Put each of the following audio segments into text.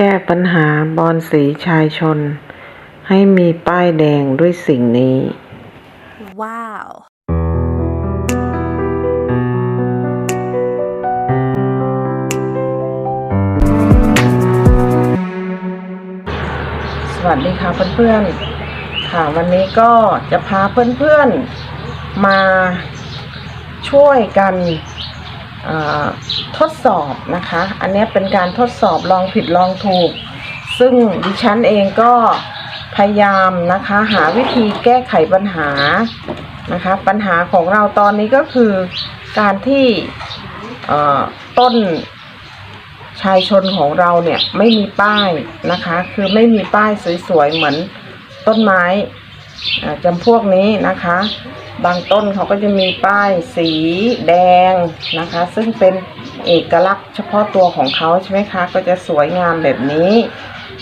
แก้ปัญหาบอนสีชายชน ให้มีป้ายแดงด้วยสิ่งนี้ Wow. สวัสดีค่ะเพื่อนๆ ค่ะวันนี้ก็จะพาเพื่อนๆ มาช่วยกันเอ่อ ทดสอบนะคะ อันนี้เป็นการทดสอบลองผิดลองถูก ซึ่งดิฉันเองก็พยายามนะคะ หาวิธีแก้ไขปัญหานะคะ ปัญหาของเราตอนนี้ก็คือการที่ต้นชายชนของเราเนี่ยไม่มีป้ายนะคะ คือไม่มีป้ายสวยๆเหมือนต้นไม้จำพวกนี้นะคะ บางต้นเขาก็จะมีป้ายสีแดงนะคะ ซึ่งเป็นเอกลักษณ์เฉพาะตัวของเขาใช่ไหมคะ ก็จะสวยงามแบบนี้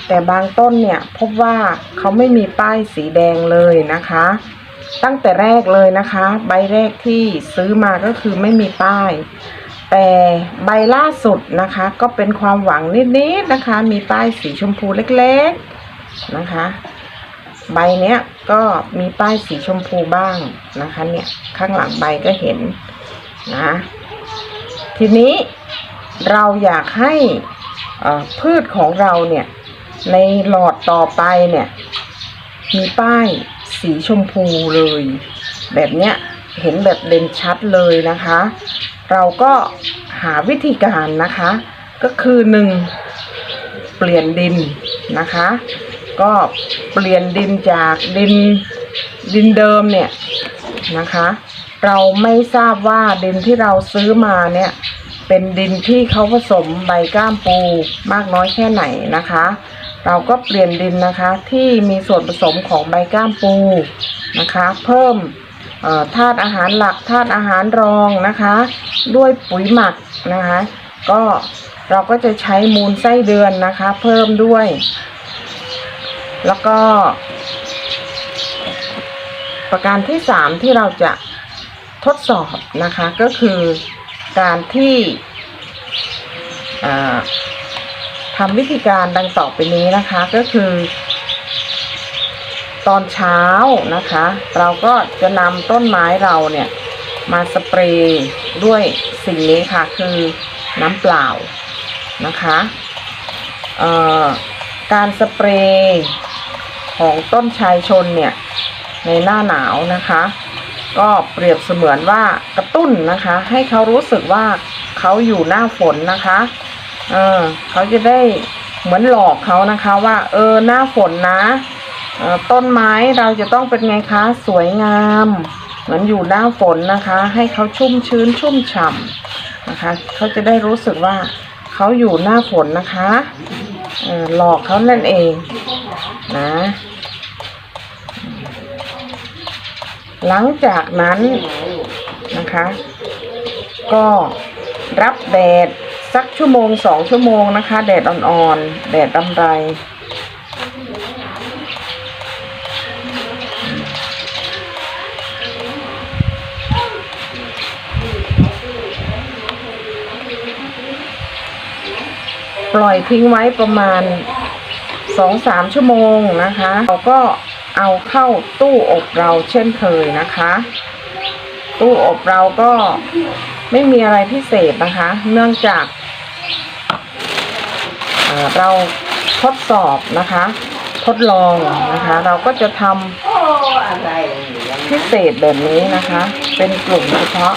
แต่บางต้นเนี่ยพบว่าเขาไม่มีป้ายสีแดงเลยนะคะ ตั้งแต่แรกเลยนะคะ ใบแรกที่ซื้อมาก็คือไม่มีป้าย แต่ใบล่าสุดนะคะ ก็เป็นความหวังนิดๆนะคะ มีป้ายสีชมพูเล็กๆนะคะ ใบเนี้ยก็มีป้ายสีชมพูบ้างนะคะ เนี่ยข้างหลังใบก็เห็นนะ ทีนี้เราอยากให้อ่อพืชของเราเนี่ย ในหลอดต่อไปเนี่ย มีป้ายสีชมพูเลย แบบเนี้ยเห็นแบบเด่นชัดเลยนะคะ เราก็หาวิธีการนะคะ ก็คือหนึ่งเปลี่ยนดินนะคะ ก็เปลี่ยนดินจากดินดินเดิมเนี่ยนะคะ เราไม่ทราบว่าดินที่เราซื้อมาเนี่ย เป็นดินที่เขาผสมใบก้ามปูมากน้อยแค่ไหนนะคะ เราก็เปลี่ยนดินนะคะที่มีส่วนผสมของใบก้ามปูนะคะ เพิ่มธาตุอาหารหลักธาตุอาหารรองนะคะ ด้วยปุ๋ยหมักนะคะ ก็เราก็จะใช้มูลไส้เดือนนะคะ เพิ่มด้วย แล้วก็ ประการที่สามที่เราจะทดสอบนะคะก็คือการที่ทำวิธีการดังต่อไปนี้นะคะก็คือ ตอนเช้านะคะ เราก็จะนำต้นไม้เราเนี่ยมาสเปรย์ด้วยสิ่งนี้ค่ะคือน้ำเปล่านะคะการสเปรย์ ของต้นชายชนเนี่ยในหน้าหนาวนะคะ ก็เปรียบเสมือนว่ากระตุ้นนะคะ ให้เขารู้สึกว่าเขาอยู่หน้าฝนนะคะเออเขาจะได้เหมือนหลอกเขานะคะว่า เออหน้าฝนนะต้นไม้เราจะต้องเป็นไงคะสวยงาม เหมือนอยู่หน้าฝนนะคะ ให้เขาชุ่มชื้นชุ่มฉ่ำนะคะเขาจะได้รู้สึกว่าเขาอยู่หน้าฝนนะคะหลอกเขานั่นเองนะ หลังจากนั้นนะคะ ก็รับแดดสักชั่วโมงสองชั่วโมงนะคะ แดดอ่อนๆ แดดรำไร ปล่อยทิ้งไว้ประมาณสองสามชั่วโมงนะคะเราก็ เอาเข้าตู้อบเราเช่นเคยนะคะ ตู้อบเราก็ไม่มีอะไรพิเศษนะคะ เนื่องจากเราทดสอบนะคะ ทดลองนะคะ เราก็จะทำพิเศษแบบนี้นะคะ เป็นกลุ่มเฉพาะ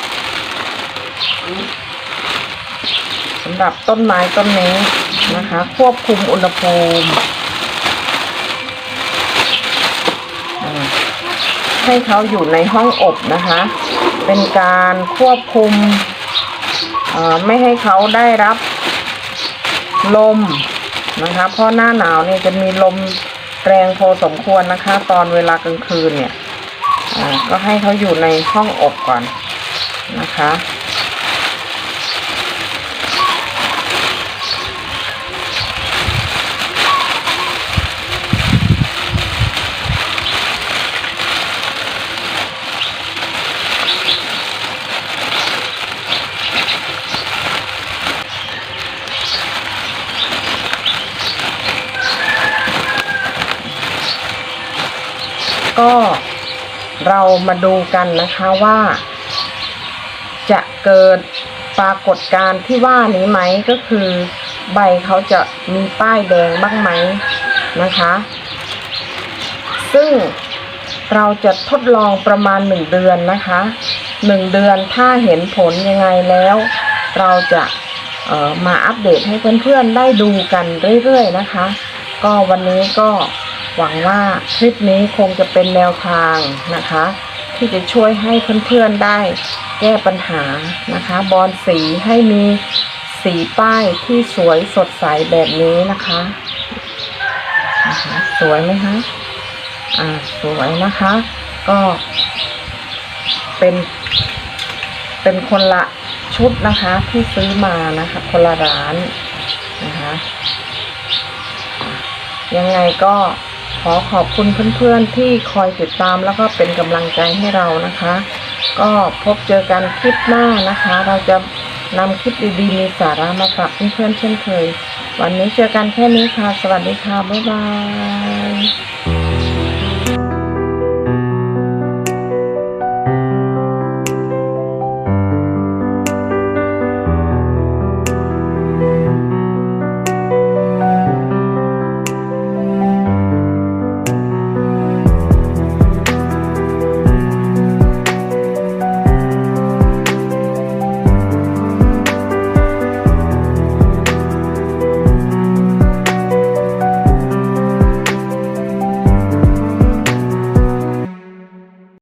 สำหรับต้นไม้ต้นนี้นะคะ ควบคุมอุณหภูมิอ่า ให้เขาอยู่ในห้องอบนะคะ เป็นการควบคุมไม่ให้เขาได้รับลมนะคะเพราะหน้าหนาวเนี่ยจะมีลมแรงพอสมควรนะคะ ตอนเวลากลางคืนเนี่ยก็ให้เขาอยู่ในห้องอบก่อนนะคะ ก็เรามาดูกันนะคะว่า จะเกิดปรากฏการณ์ที่ว่านี้ไหมก็คือ ใบเขาจะมีป้ายแดงบ้างไหมนะคะ ซึ่งเราจะทดลองประมาณหนึ่งเดือนนะคะหนึ่งเดือนถ้าเห็นผลยังไงแล้ว เราจะมาอัปเดตให้เพื่อนๆได้ดูกันเรื่อยๆนะคะ ก็วันนี้ก็ หวังว่าคลิปนี้คงจะเป็นแนวทางนะคะ ที่จะช่วยให้เพื่อนๆได้แก้ปัญหานะคะ บอลสีให้มีสีป้ายที่สวยสดใสแบบนี้นะคะนะคะสวยไหมคะอ่าสวยนะคะ ก็เป็น เป็นคนละชุดนะคะที่ซื้อมานะคะ คนละร้านนะคะอะยังไงก็ ขอขอบคุณเพื่อนๆที่คอยติดตามแล้วก็เป็นกำลังใจให้เรานะคะ ก็พบเจอกันคลิปหน้านะคะ เราจะนำคลิปดีๆมีสาระมาฝากเพื่อนๆเช่นเคย วันนี้เจอกันแค่นี้ค่ะ สวัสดีค่ะ บ๊ายบาย